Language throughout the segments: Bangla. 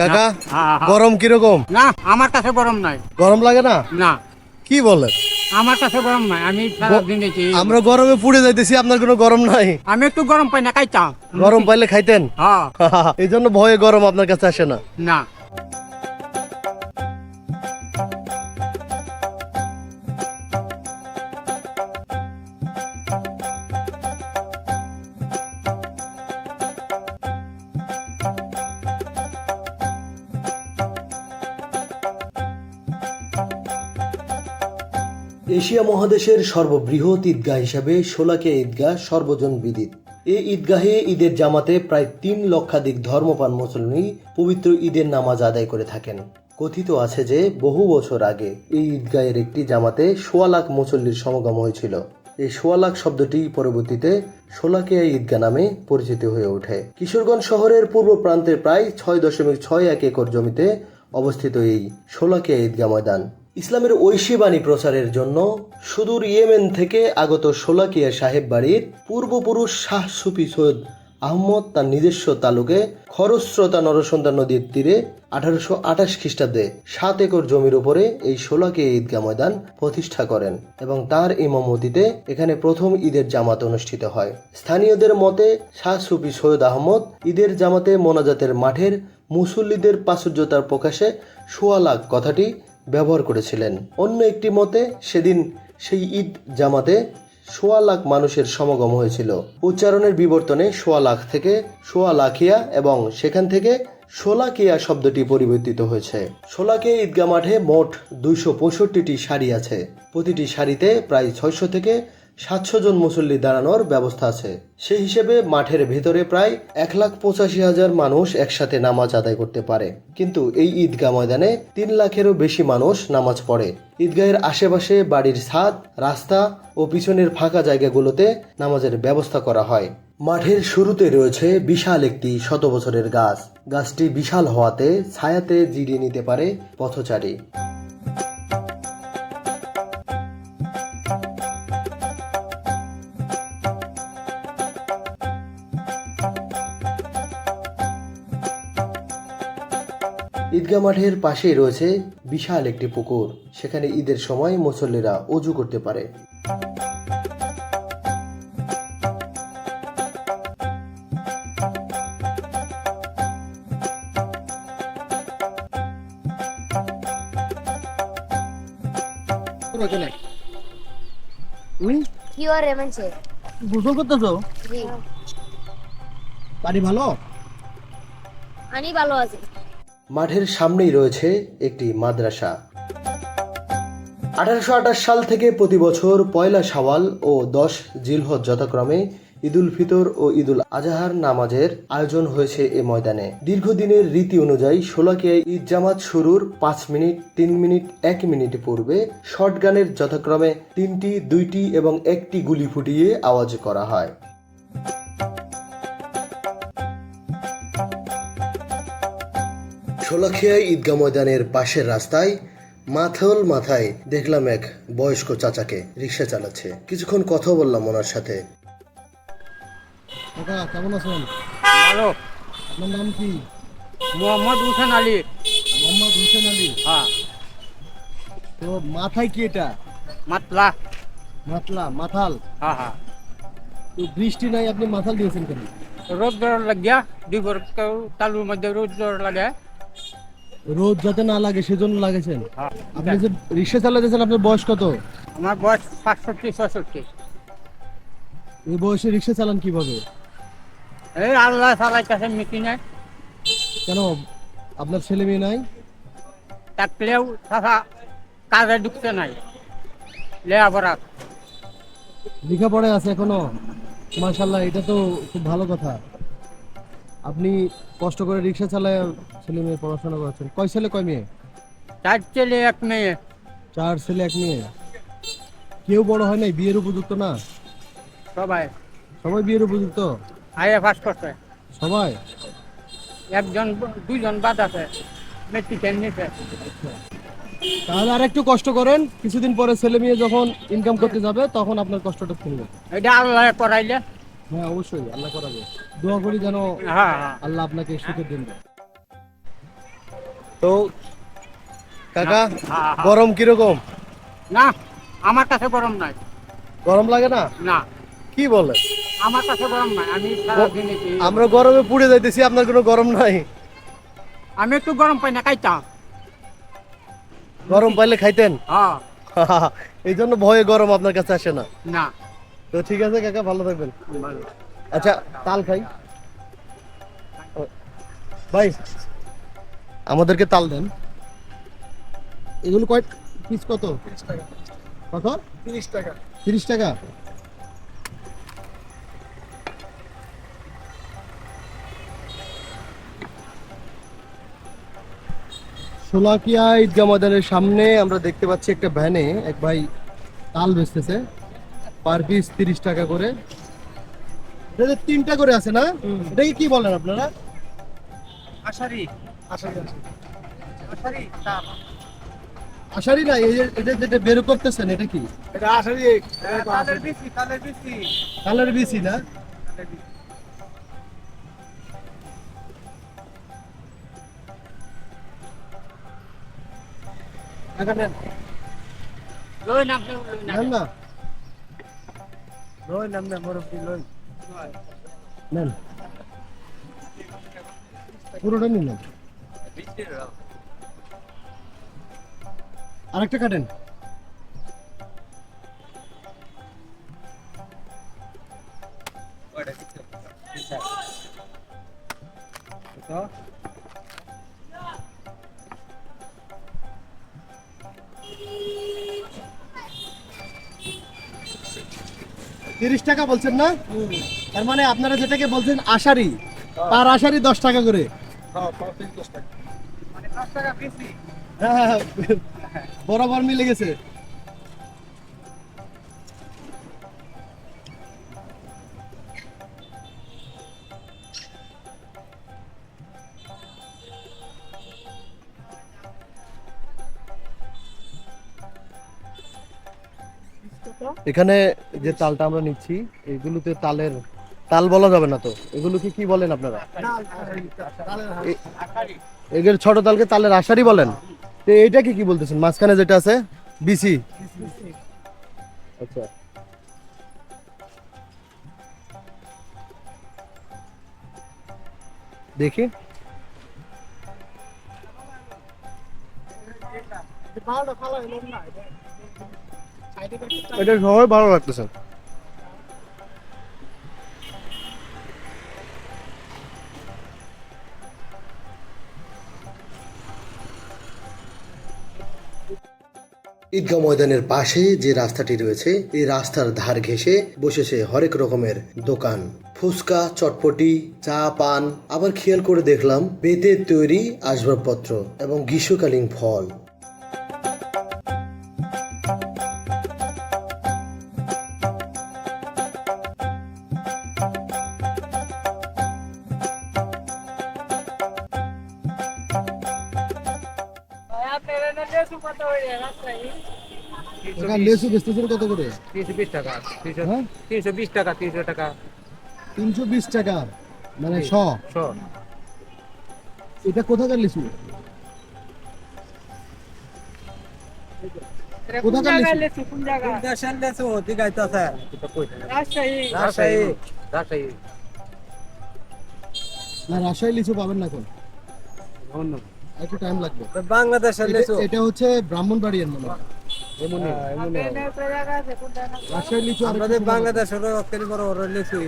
কাকা। গরম কীরকম? না আমার কাছে গরম নাই। গরম লাগে না? না। কি বলে আমার কাছে গরম নাই আমি আমরা গরমে পুড়ে যাইতেছি আপনার কোনো গরম নাই। আমি একটু গরম পাই না খাইতাম। গরম পাইলে খাইতেন? হ্যাঁ। এই জন্য ভয়ে গরম আপনার কাছে আসে না। না। এশিয়া মহাদেশের সর্ববৃহৎ ঈদগাহ হিসাবে শোলাকিয়া ঈদগাহ সর্বজন বিদিত। এই ঈদগাহে ঈদের জামাতে প্রায় তিন লক্ষাধিক ধর্মপান মুসলমানই পবিত্র ঈদের নামাজ আদায় করে থাকেন। কথিত আছে যে, বহু বছর আগে এই ঈদগাহের একটি জামাতে সোয়া লাখ মুসল্লির সমাগম হয়েছিল। এই সোয়া লাখ শব্দটি পরবর্তীতে শোলাকিয়া ঈদগাহ নামে পরিচিত হয়ে ওঠে। কিশোরগঞ্জ শহরের পূর্ব প্রান্তে প্রায় ছয় দশমিক ছয় এক একর জমিতে অবস্থিত এই শোলাকিয়া ঈদগাহ ময়দান। ইসলামের ঐশী বাণী প্রচারের জন্য সুদূর ইয়েমেন থেকে আগত শোলাকিয়া সাহেব বাড়ির পূর্বপুরুষ শাহ সুফি সৈয়দ আহমদ তার নিজস্ব তালুকে খরস্রোতা নরসন্ধ্যা নদীর তীরে আঠারোশো আঠাশ খ্রিস্টাব্দে সাত একর জমির উপরে এই শোলাকিয়া ঈদগাহ ময়দান প্রতিষ্ঠা করেন এবং তার ইমামতিতে এখানে প্রথম ঈদের জামাত অনুষ্ঠিত হয়। স্থানীয়দের মতে, শাহ সুফি সৈয়দ আহমদ ঈদের জামাতে মোনাজাতের মাঠের মুসল্লিদের প্রাচুর্যতার প্রকাশে সোয়া লাখ কথাটি ব্যবহার করেছিলেন। অন্য একটি মতে, সেদিন সেই ঈদ জামাতে সোয়া লাখ মানুষের সমাগম হয়েছিল। উচ্চারণের বিবর্তনে সোয়া লাখ থেকে সোয়া লাখিয়া এবং সেখান থেকে সোলাকিয়া শব্দটি পরিবর্তিত হয়েছে। সোলাকিয়া ঈদগাহ মাঠে মোট দুইশো পঁয়ষট্টিটি শাড়ি আছে। প্রতিটি শাড়িতে প্রায় ছয়শো থেকে সাতশো জন মুসল্লি দাঁড়ানোর ব্যবস্থা আছে। সেই হিসেবে মাঠের ভেতরে প্রায় এক লাখ পঁচাশি হাজার মানুষ একসাথে নামাজ আদায় করতে পারে। কিন্তু এই ঈদগাহ ময়দানে তিন লাখেরও বেশি মানুষ নামাজ পড়ে। ঈদগাহের আশেপাশে বাড়ির ছাদ, রাস্তা ও পিছনের ফাঁকা জায়গাগুলোতে নামাজের ব্যবস্থা করা হয়। মাঠের শুরুতে রয়েছে বিশাল একটি শত বছরের গাছ। গাছটি বিশাল হওয়াতে ছায়াতে জিরিয়ে নিতে পারে পথচারী। ঈদগাহ মাঠের পাশেই রয়েছে বিশাল একটি পুকুর। সেখানে ঈদের সময় মুসল্লিরা অজু করতে পারে। কি আর এমনছে গোসল করতেছো? জি। বাড়ি ভালো? আমি ভালো আছি। মাঠের সামনেই রয়েছে একটি মাদ্রাসা। আঠারোশো আঠাশ সাল থেকে প্রতি বছর পয়লা শাওয়াল ও দশ জিলহজ যথাক্রমে ঈদুল ফিতর ও ঈদুল আজহার নামাজের আয়োজন হয়েছে এ ময়দানে। দীর্ঘদিনের রীতি অনুযায়ী শোলাকিয়ায় ঈদ জামাত শুরুর পাঁচ মিনিট, তিন মিনিট, এক মিনিট পূর্বে শর্ট গানের যথাক্রমে তিনটি, দুইটি এবং একটি গুলি ফুটিয়ে আওয়াজ করা হয়। শোলাখিয়া ঈদগাহ ময়দানের পাশের রাস্তায় মাথল মাথায় দেখলাম এক বয়স্ক চাচাকে রিক্সা চালাচ্ছে। কিছুক্ষণ কথা বললাম ওনার সাথে। কাকা কেমন আছেন? ভালো। আপনার নাম কি? মোহাম্মদ হুসেন আলী। মোহাম্মদ হোসেন আলী? হ্যাঁ। তো মাথায় কি এটা? মাতলা। মাতলা মাথাল? হ্যাঁ হ্যাঁ। তো বৃষ্টি নাই আপনি মাথাল দিয়েছেন কেন? রোদ জ্বর লাগিয়া দুপুর কেউ তালুর মধ্যে রোদ জ্বর লাগে রোদ যাতে না লাগে সেজন্য লাগাইছেন? আপনি যে রিক্সা চালাতেছেন আপনার বয়স কত? আমার বয়স পাঁচষট্টি ছয়ষট্টি। এই বয়সে রিক্সা চালান কীভাবে? এই আল্লাহ সালাই কাছে মিটিংয়ে কেন? আপনার ছেলে মেয়ে নাই? থাকলেও থাকা কাজে ঢুকতে নাই। লেয়াপড়া। লেখাপড়ায় আছে এখনও? মাশাল্লাহ এটা তো খুব ভালো কথা। আপনি কষ্ট করে রিক্সা চালায় ছেলে মেয়ে পড়াশোনা করাচ্ছেন কয় ছেলে কয় মেয়ে? চার ছেলে এক মেয়ে। চার ছেলে এক মেয়ে। কেউ বড় হয় নাই? বিয়ের উপযুক্ত না? সবাই। সবাই বিয়ের উপযুক্ত? আইএ পাস করছে। সবাই? একজন দুইজন বাদ আছে। মেট্রিক নিছে। তাহলে আর একটু কষ্ট করেন। কিছুদিন পরে ছেলে মেয়ে যখন ইনকাম করতে যাবে তখন আপনার কষ্টটা কমবে এটা আল্লাহ করাইলে। হ্যাঁ অবশ্যই আল্লাহ করাবে। দোয়া করি যেন হ্যাঁ হ্যাঁ। আল্লাহ আপনাকে সুখের দিন দেয়। তো কাকা গরম কীরকম? না আমার কাছে গরম নাই। গরম লাগে না? না। কি বলে? আমার কাছে গরম নাই আমি আমরা গরমে পুড়ে যাইতেছি আপনার কোনো গরম নাই। আমি একটু গরম পাই না খাইতাম। গরম পাইলে খাইতেন? হ্যাঁ। এই জন্য ভয়ে গরম আপনার কাছে আসে না। না। তো ঠিক আছে কাকা ভালো থাকবেন। আচ্ছা তাল খাই। ভাই। আমাদেরকে তাল দেন। এগুলো কয় পিস কত? কত? তিরিশ টাকা। তিরিশ টাকা? সোলাকিয়া ঈদগা ময়দানের সামনে আমরা দেখতে পাচ্ছি একটা ভ্যানে এক ভাই তাল বেচতেছে। পার পিস তিরিশ টাকা করে। তিনটা করে আছে না? এটাকে কি বলেন আপনারা? আষাঢ়ি। আশারি না এটা যেটা বের করতেছেন এটা কি? এটা আশারি কালার বেশি না? লই নাম লই নাম। নেন না? লই নাম না মুরব্বি লই। নেন। পুরোটা নিন না আরেকটা কাটেন। তিরিশ টাকা বলছেন না? তার মানে আপনারা যেটাকে বলছেন আষাঢ়ি পার আষাঢ়ি দশ টাকা করে। বরাবর মিলে গেছে এখানে যে তালটা আমরা নিচ্ছি এগুলোতে তালের তাল বলা যাবে না তো? এগুলোকে কি বলেন আপনারা? এ- আষাঢ়ি এগুলো ছোট তালকে তালের আষাঢ়ি বলেন। তো এইটাকে কি বলতেছেন? মাঝখানে যেটা আছে, বিসি। আচ্ছা। দেখি। এটা সবাই ভালো লাগতেছে। ঈদগাহ ময়দানের পাশে যে রাস্তাটি রয়েছে, এই রাস্তার ধার ঘেঁষে বসেছে হরেক রকমের দোকান। ফুচকা, চটপটি, চা, পান, আবার খেয়াল করে দেখলাম, বেতের তৈরি আসবাবপত্র এবং গ্রীষ্মকালীন ফল। লেসু বেচতেছেন কত করে? তিনশো বিশ টাকা। তিনশো হ্যাঁ? তিনশো বিশ টাকা তিনশো টাকা। তিনশো বিশ টাকা মানে শ। শ। এটা কোথাকার লিচু কোথাকার রাজশাহী। রাজশাহী। রাজশাহী। না রাজশাহী লিচু পাবেন না এখন। ধন্যবাদ একটু টাইম লাগবে। বাংলাদেশের এটা- এটা হচ্ছে ব্রাহ্মণবাড়িয়ার মনে হয়। রাজশাহী লিচু আমাদের বাংলাদেশের অকেরি বড় বড় লিচু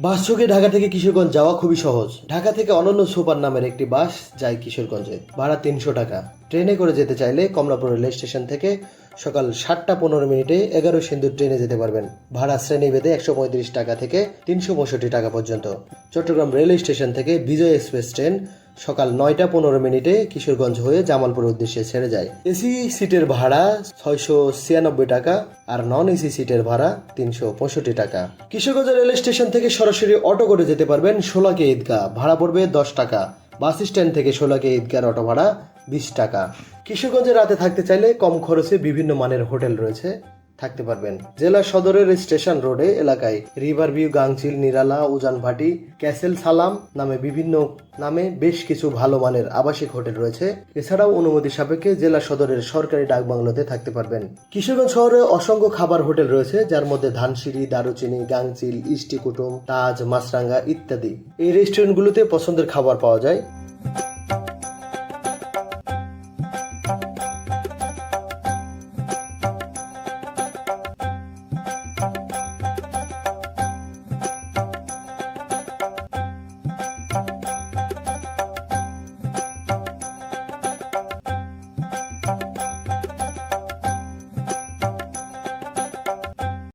বাসযোগে ঢাকা থেকে কিশোরগঞ্জ যাওয়া খুবই সহজ। ঢাকা থেকে অনন্য সুপার নামের একটি বাস যায় কিশোরগঞ্জে। ভাড়া তিনশো টাকা। ট্রেনে করে যেতে চাইলে কমলাপুর রেল স্টেশন থেকে সকাল সাতটা পনেরো মিনিটে এগারো সিন্ধুর ট্রেনে যেতে পারবেন। ভাড়া শ্রেণি বেঁধে একশো পঁয়ত্রিশ টাকা থেকে তিনশো পঁয়ষট্টি টাকা পর্যন্ত। চট্টগ্রাম রেল স্টেশন থেকে বিজয় এক্সপ্রেস ট্রেন সকাল নয়টা পনেরো মিনিটে কিশোরগঞ্জ হয়ে জামালপুর উদ্দেশ্যে ছেড়ে যায়। এসি সিটের ভাড়া ছয়শো ছিয়ানব্বই টাকা আর নন এসি সিটের ভাড়া তিনশো পঁয়ষট্টি টাকা। কিশোরগঞ্জ রেল স্টেশন থেকে সরাসরি অটো করে যেতে পারবেন ষোলাকে ঈদগাহ। ভাড়া পড়বে দশ টাকা। বাস স্ট্যান্ড থেকে ষোলাকে ঈদগার অটো ভাড়া বিশ টাকা। কিশোরগঞ্জে রাতে থাকতে চাইলে কম খরচে বিভিন্ন মানের হোটেল রয়েছে, থাকতে পারবেন। জেলা সদরের স্টেশন রোডে এলাকায় রিভার ভিউ, গাংচিল, নিরালা, উজানভাটি, ক্যাসেল সালাম নামে বিভিন্ন, নামে বেশ কিছু ভালো মানের আবাসিক হোটেল রয়েছে। এছাড়াও অনুমতি সাপেক্ষে জেলা সদরের সরকারি ডাকবাংলোতে থাকতে পারবেন। কিশোরগঞ্জ শহরে অসংখ্য খাবার হোটেল রয়েছে, যার মধ্যে ধানসিঁড়ি, দারুচিনি, গাংচিল, ইষ্টি কুটুম, তাজ মাছরাঙ্গা ইত্যাদি। এই রেস্টুরেন্টগুলোতে পছন্দের খাবার পাওয়া যায়।